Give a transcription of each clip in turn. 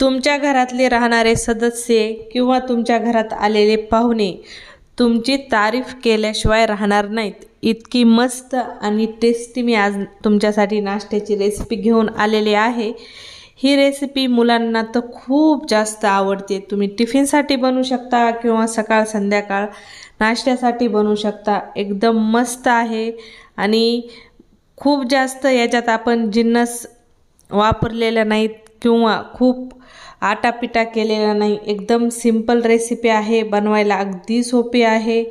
तुमच्या घरातले राहणारे सदस्य किंवा तुमच्या घरात आलेले पाहुणे तुमची तारीफ केल्याशिवाय राहणार नाहीत. इतकी मस्त आणि टेस्टी मी आज तुमच्यासाठी नाश्त्याची रेसिपी घेऊन आलेली आहे. ही रेसिपी मुलांना तर खूप जास्त आवडते. तुम्ही टिफिनसाठी बनवू शकता किंवा सकाळ संध्याकाळ नाश्त्यासाठी बनवू शकता. एकदम मस्त आहे आणि खूप जास्त याच्यात आपण जिन्नस वापरलेल्या नाहीत. किंवा खूप आटापिटा केलेला नाही. एकदम सिंपल रेसिपी आहे बनवायला अगदी सोपी आहे.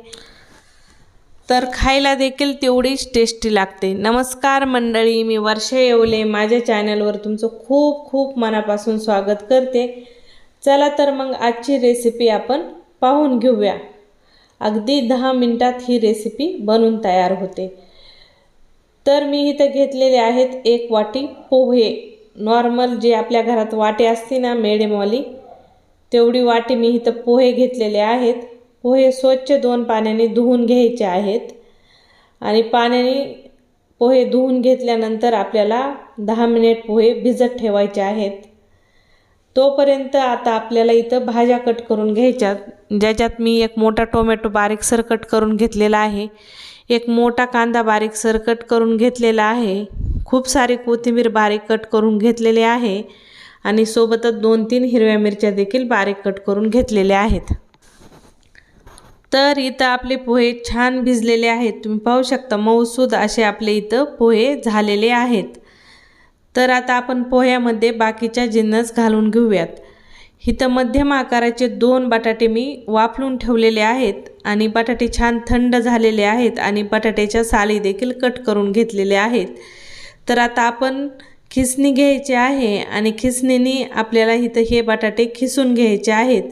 तर खायला देखील तेवढीच टेस्टी लागते. नमस्कार मंडळी मी वर्षा येवले. माझ्या चॅनलवर तुमचं खूप खूप मनापासून स्वागत करते. चला तर मग आजची रेसिपी आपण पाहून घेऊया. अगदी दहा मिनटात ही रेसिपी बनून तयार होते. तर मी इथं घेतलेले आहेत एक वाटी पोहे. नॉर्मल जे आपल्या घरात वाटे असते ना मेडेमॉली तेवढी वाटे मी इथं पोहे घेतलेले आहेत. पोहे स्वच्छ दोन पाण्याने धुवून घ्यायचे आहेत. आणि पाण्याने पोहे धुवून घेतल्यानंतर आपल्याला दहा मिनिट पोहे भिजत ठेवायचे आहेत. तोपर्यंत आता आपल्याला इथं भाज्या कट करून घ्यायच्यात ज्याच्यात मी एक मोठा टोमॅटो बारीकसर कट करून घेतलेला आहे. एक मोठा कांदा बारीकसर कट करून घेतलेला आहे. खूप सारी कोथिंबीर बारीक कट करून घेतलेली आहे आणि सोबतच दोन तीन हिरव्या मिरच्या देखील बारीक कट करून घेतलेल्या आहेत. तर इथं आपले पोहे छान भिजलेले आहेत. तुम्ही पाहू शकता मऊसूद असे आपले इथं पोहे झालेले आहेत. तर आता आपण पोह्यामध्ये बाकीच्या जिन्नस घालून घेऊयात. इथं मध्यम आकाराचे दोन बटाटे मी वाफलून ठेवलेले आहेत आणि बटाटे छान थंड झालेले आहेत आणि बटाट्याच्या साली देखील कट करून घेतलेले आहेत. तर आता आपण खिसणी घ्यायची आहे आणि खिसणीने आपल्याला इथं हे बटाटे खिसून घ्यायचे आहेत.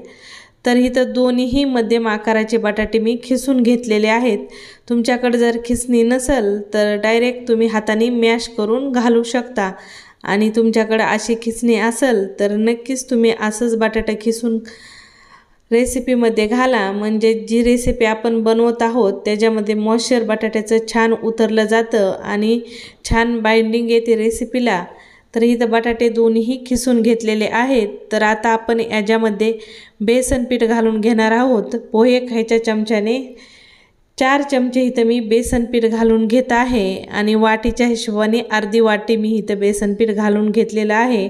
तर इथं दोन्हीही मध्यम आकाराचे बटाटे मी खिसून घेतलेले आहेत. तुमच्याकडे जर खिसणी नसेल तर डायरेक्ट तुम्ही हाताने मॅश करून घालू शकता. आणि तुमच्याकडं अशी खिसणी असेल तर नक्कीच तुम्ही असंच बटाटा खिसून रेसिपीमध्ये घाला. म्हणजे जी रेसिपी आपण बनवत आहोत त्याच्यामध्ये मॉइश्चर बटाट्याचं छान उतरलं जातं आणि छान बाइंडिंग येते रेसिपीला तर इथं बटाटे दोन्हीही खिसून घेतलेले आहेत. तर आता आपण याच्यामध्ये बेसन पीठ घालून घेणार आहोत. पोहे खायच्या चमच्याने चार चमचे इथं मी बेसन पीठ घालून घेत आहे आणि वाटीच्या हिशोबाने अर्धी वाटी मी इथं बेसन पीठ घालून घेतलेलं आहे.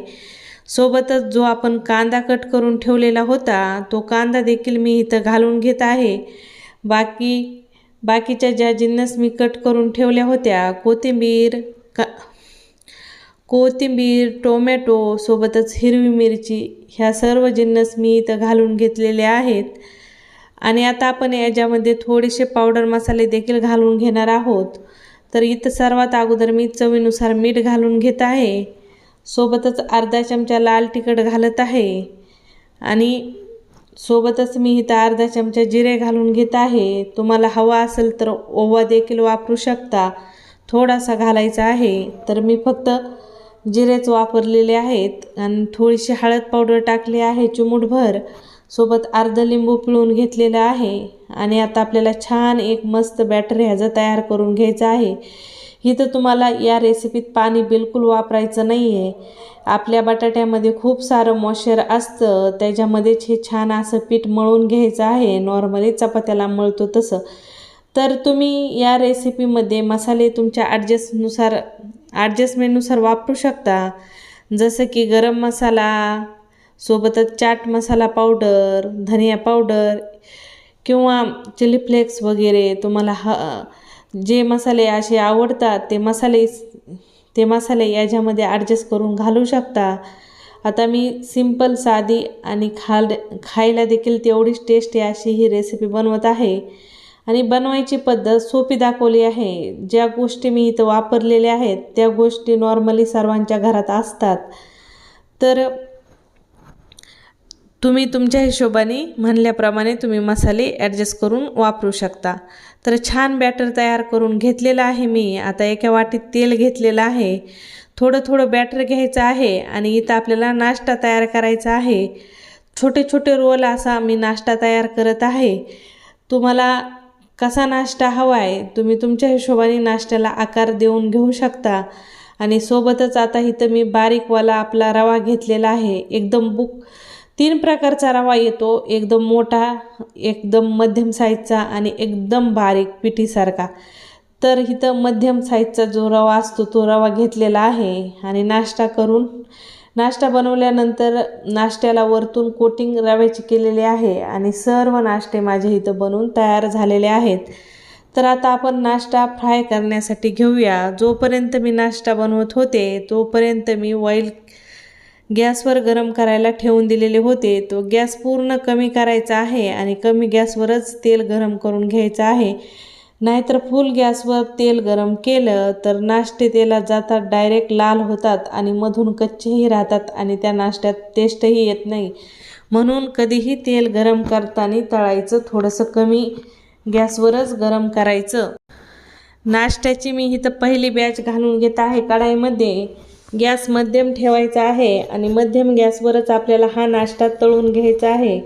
सोबतच जो आपण कांदा कट करून ठेवलेला होता तो कांदा देखील मी इथं घालून घेत आहे. बाकी बाकीच्या ज्या जिन्नस मी कट करून ठेवल्या होत्या कोथिंबीर का कोथिंबीर टोमॅटो सोबतच हिरवी मिरची ह्या सर्व जिन्नस मी इथं घालून घेतलेल्या आहेत. आणि आता आपण याच्यामध्ये थोडेसे पावडर मसाले देखील घालून घेणार आहोत. तर इथं सर्वात अगोदर मी चवीनुसार मीठ घालून घेत आहे. सोबतच अर्धा चमचा लाल तिखट घालत आहे. आणि सोबतच मी इथं अर्धा चमचा जिरे घालून घेत आहे. तुम्हाला हवा असेल तर ओवा देखील वापरू शकता. थोडासा घालायचा आहे. तर मी फक्त जिरेच वापरलेले आहेत. आणि थोडीशी हळद पावडर टाकली आहे चिमूटभर. सोबत अर्ध लिंबू पिळून घेतलेलं आहे. आणि आता आपल्याला छान एक मस्त बॅटर ह्याचं तयार करून घ्यायचं आहे. इथं तुम्हाला या रेसिपीत पाणी बिलकुल वापरायचं नाही आहे आपल्या बटाट्यामध्ये खूप सारं मॉइश्चर असतं. त्याच्यामध्येच हे छान असं पीठ मळून घ्यायचं आहे. नॉर्मली चपात्याला मळतो तसं. तर तुम्ही या रेसिपीमध्ये मसाले तुमच्या ॲडजस्टनुसार ॲडजस्टमेंटनुसार वापरू शकता. जसं की गरम मसाला सोबतच चाट मसाला पावडर धनिया पावडर किंवा चिली फ्लेक्स वगैरे तुम्हाला ह जे मसाले असे आवडतात ते मसाले ते मसाले याच्यामध्ये ॲडजस्ट करून घालू शकता. आता मी सिंपल साधी आणि खाल खायला देखील तेवढीच टेस्टी अशी ही रेसिपी बनवत आहे. आणि बनवायची पद्धत सोपी दाखवली आहे. ज्या गोष्टी मी इथं वापरलेल्या आहेत त्या गोष्टी नॉर्मली सर्वांच्या घरात असतात. तर तुम्ही तुमच्या हिशोबाने म्हणल्याप्रमाणे तुम्ही मसाले ॲडजस्ट करून वापरू शकता. तर छान बॅटर तयार करून घेतलेलं आहे मी. आता एका वाटीत तेल घेतलेलं आहे. थोडं थोडं बॅटर घ्यायचं आहे आणि इथं आपल्याला नाश्ता तयार करायचा आहे. छोटे छोटे रोल असा मी नाश्ता तयार करत आहे. तुम्हाला कसा नाश्ता हवा आहे तुम्ही तुमच्या हिशोबाने नाश्त्याला आकार देऊन घेऊ शकता. आणि सोबतच आता इथं मी बारीकवाला आपला रवा घेतलेला आहे. एकदम बुक तीन प्रकारचा रवा येतो. एकदम मोठा एकदम मध्यम साईजचा आणि एकदम बारीक पिठीसारखा. तर इथं मध्यम साईजचा जो रवा असतो तो रवा घेतलेला आहे आणि नाश्ता करून नाश्ता बनवल्यानंतर नाश्त्याला वरतून कोटिंग रव्याची केलेली आहे आणि सर्व नाश्ते माझे इथं बनवून तयार झालेले आहेत. तर आता आपण नाश्ता फ्राय करण्यासाठी घेऊया. जोपर्यंत मी नाश्ता बनवत होते तोपर्यंत मी ऑइल गॅसवर गरम करायला ठेवून दिलेले होते. तो गॅस पूर्ण कमी करायचा आहे आणि कमी गॅसवरच तेल गरम करून घ्यायचं आहे. नाहीतर फुल गॅसवर तेल गरम केलं तर नाश्ते तेला जातात डायरेक्ट लाल होतात आणि मधून कच्चेही राहतात आणि त्या नाश्त्यात टेस्टही येत नाही. म्हणून कधीही तेल गरम करताना तळायचं थोडंसं कमी गॅसवरच गरम करायचं. नाश्त्याची मी इथं पहिली बॅच घालून घेत आहे कढाईमध्ये. गॅस मध्यम ठेवायचा आहे आणि मध्यम गॅसवरच आपल्याला हा नाश्ता तळून घ्यायचा आहे.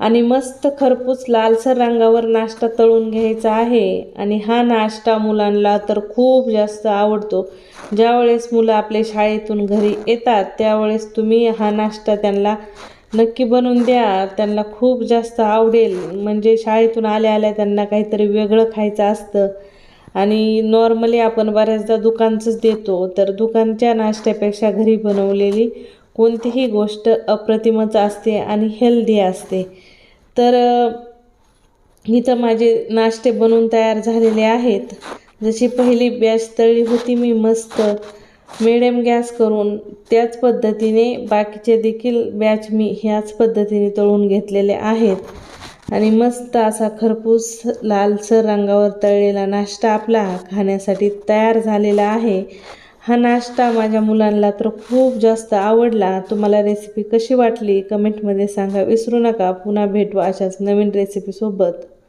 आणि मस्त खरपूस लालसर रंगावर नाश्ता तळून घ्यायचा आहे. आणि हा नाश्ता मुलांना तर खूप जास्त आवडतो. ज्यावेळेस मुलं आपल्या शाळेतून घरी येतात त्यावेळेस तुम्ही हा नाश्ता त्यांना नक्की बनवून द्या. त्यांना खूप जास्त आवडेल. म्हणजे शाळेतून आल्या आल्या त्यांना काहीतरी वेगळं खायचं असतं. आणि नॉर्मली आपण बऱ्याचदा दुकानचंच देतो तर दुकानच्या नाश्त्यापेक्षा घरी बनवलेली कोणतीही गोष्ट अप्रतिमच असते आणि हेल्दी असते. तर इथं माझे नाश्ते बनवून तयार झालेले आहेत. जशी पहिली बॅच तळली होती मी मस्त मिडियम गॅस करून त्याच पद्धतीने बाकीचे देखील बॅच मी ह्याच पद्धतीने तळून घेतलेले आहेत. आणि मस्त असा खरपूस लालसर रंगावर तळलेला नाश्ता आपला खाण्यासाठी तयार झालेला आहे. हा नाश्ता माझ्या मुलांना तर खूप जास्त आवडला. तुम्हाला रेसिपी कशी वाटली? कमेंटमध्ये सांगा. विसरू नका. पुन्हा भेटू अशाच नवीन रेसिपीसोबत